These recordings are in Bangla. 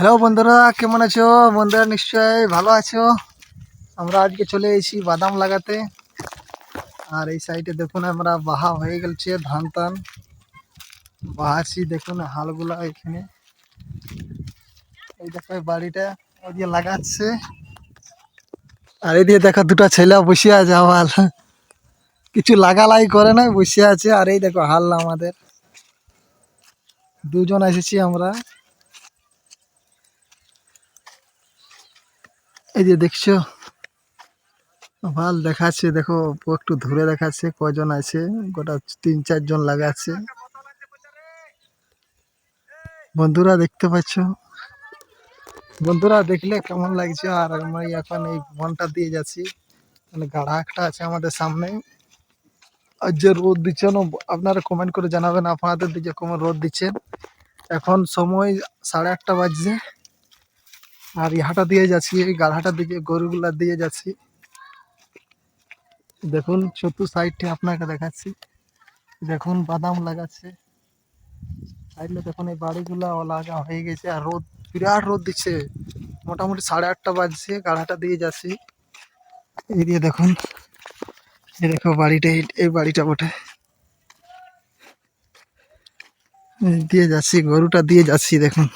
হ্যালো বন্ধুরা, কেমন আছো? বন্ধুরা নিশ্চয়ই ভালো আছো। আমরা আজকে চলে এসেছি বাদাম লাগাতে। আর এই সাইডে দেখুন আমরা বাহা হয়ে গেলছে, ধান টান। বাহাছি দেখুন হালগুলা এখানে। এই দেখো বাড়িটা ওই দিয়ে লাগাচ্ছে। আর এই দিয়ে দেখো দুটো ছেলে বসে আছে আমার কিছু লাগালাই করে না বসে আছে। আর এই দেখো হাল আমাদের। দুজন এসেছি আমরা। এই যে দেখছ? ভালো দেখাচ্ছে, দেখো একটু ধরে দেখাচ্ছে, কজন আছে, গোটা তিন, চারজন লাগাচ্ছে বন্ধুরা দেখতে পাচ্ছ? বন্ধুরা দেখলে কেমন লাগছে? আর আমি এখন এই বনটা দিয়ে যাচ্ছি। মানে গাড়া একটা আছে আমাদের সামনে। আর যে রোদ দিচ্ছেন আপনারা কমেন্ট করে জানাবেন, আপনাদের দিকে কেমন রোদ দিচ্ছেন এখন সময় সাড়ে আটটা বাজছে। আর ইহাটা দিয়ে যাচ্ছি, এই গাড়াটা দিকে, গরুগুলা দিয়ে যাচ্ছি। দেখুন চতুর সাইডটি আপনাকে দেখাচ্ছি। দেখুন, বাদাম লাগাচ্ছে। সাইডে দেখুন, এই বাড়িগুলা লাগা হয়ে গেছে আর রোদ, বিরাট রোদ দিচ্ছে। মোটামুটি সাড়ে আটটা বাজছে গাড়াটা দিয়ে যাচ্ছি। এই দিয়ে দেখুন, এই দেখো বাড়িটা, এই- বাড়িটা বটে। দিয়ে যাচ্ছি, গরুটা দিয়ে যাচ্ছি, দেখুন।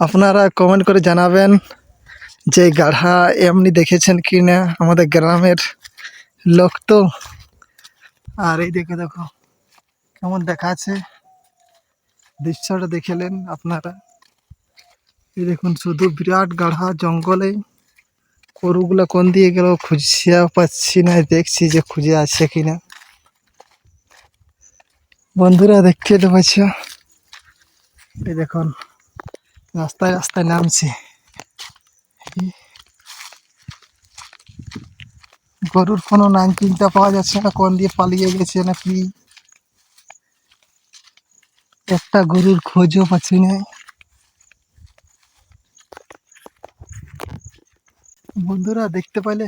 আপনারা কমেন্ট করে জানাবেন যে গাঢ়া এমনি দেখেছেন কি না আমাদের গ্রামের লোক তো। আর এই দেখে, দেখো, কেমন দেখাচ্ছে দৃশ্যটা দেখেলেন আপনারা। এই দেখুন, শুধু বিরাট গাঢ়া জঙ্গলে গরুগুলো কোন দিয়ে গেল খুঁজে পাচ্ছি না, দেখছি যে খুঁজে আছে কিনা। বন্ধুরা, দেখতে পাচ্ছ। এই দেখুন রাস্তায় রাস্তায় নামছে। গরুর কোনো নাম চিন্তা পাওয়া যাচ্ছে না, কোন দিয়ে পালিয়ে গেছে না কি? একটা গরুর খোঁজও পাচ্ছি না। বন্ধুরা, দেখতে পাইলে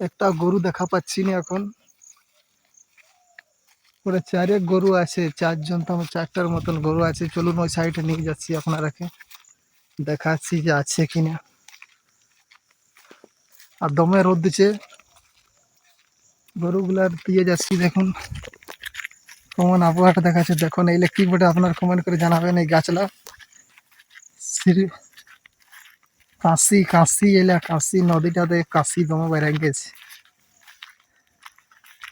একটা গরু দেখা পাচ্ছি না এখন। পুরো চারেক গরু আছে, চারজন তো আমার চারটার মতন গরু আছে। চলুন ওই সাইডে নিয়ে যাচ্ছি আপনারাকে দেখাচ্ছি যে আছে কিনা। আর দমে রোদ দিচ্ছে। গরুগুলার দিয়ে যাচ্ছি দেখুন। কেমন আবহাওয়াটা দেখাচ্ছে। দেখুন ইলেকট্রিক বোর্ডে আপনার কমেন্ট করে জানাবেন এই গাছলা। শ্রী কাশি কাশি এলা কাশি নদীটাতে কাশি দমে বেড়ে গেছে।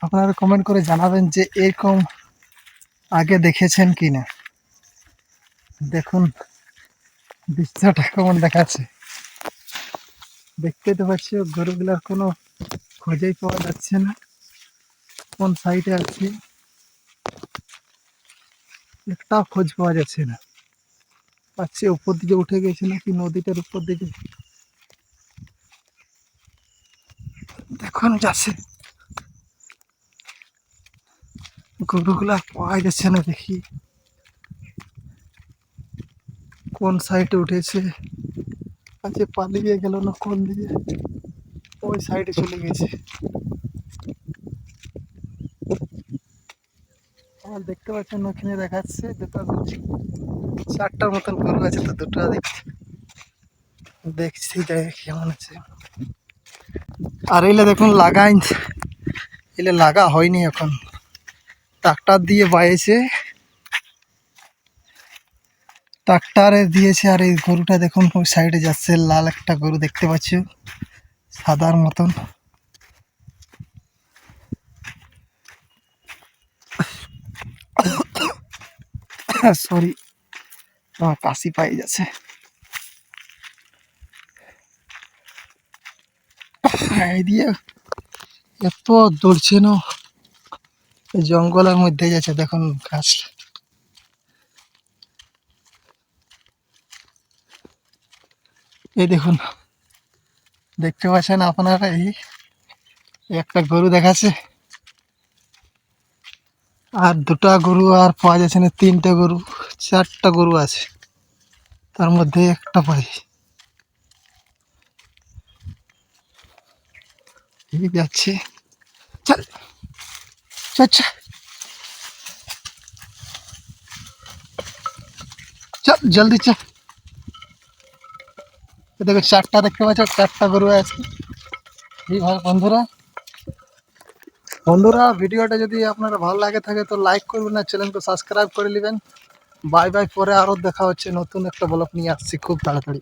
আপনারা কমেন্ট করে জানাবেন যে এরকম আগে দেখেছেন কি না দেখুন, দৃশ্যটা কেমন দেখাচ্ছে। দেখতে তো পাচ্ছি গরুগুলার কোনো খোঁজেই পাওয়া যাচ্ছে না। কোন সাইডে আছে? একটাও খোঁজ পাওয়া যাচ্ছে না। পাচ্ছি উপর দিকে উঠে গেছে নাকি নদীটার উপর দিকে? দেখুন, যাচ্ছে। গরুগুলা পাওয়া যাচ্ছে না দেখি। কোন সাইডে উঠেছে? আচ্ছা পালিয়ে গেল না কোন দিকে? ওই সাইডে চলে গেছে। আমার দেখতে পাচ্ছেন ওখানে দেখাচ্ছে দুটো চারটার মতন গরু আছে, তো দুটো দেখছি। দেখছি, দেখ কেমন আছে। আর এলে দেখুন লাগাই এলে লাগা হয়নি এখন। ট্রাক্টার দিয়ে বাইছে। ট্রাক্টারে দিয়েছে আর এই গরুটা দেখুন, ওই সাইডে যাচ্ছে, লাল একটা গরু দেখতে পাচ্ছ, সাদার মতন। সরি আমার কাশি পাই যাচ্ছে। এই দিয়ে এত দৌড়ছে না। জঙ্গলের মধ্যে যাচ্ছে দেখুন গাছ। এই দেখুন, দেখতে পাচ্ছেন আপনারা এই একটা গরু দেখাচ্ছে। আর দুটা গরু আর পাওয়া যাচ্ছে না, তিনটা গরু, চারটা গরু আছে। তার মধ্যে একটা পাই। যাচ্ছে। চল চল চল জলদি চ। এ দেখো, চারটা দেখতে পাচ্ছ, চারটা গরু আছে। এইভাবে বন্ধুরা। বন্ধুরা, ভিডিওটা যদি আপনার ভালো লাগে থাকে, তো লাইক করবেন আর চ্যানেলকে সাবস্ক্রাইব করে নেবেন। বাই বাই পরে আরও দেখা হচ্ছে নতুন একটা ব্লগ নিয়ে আসছি, খুব তাড়াতাড়ি।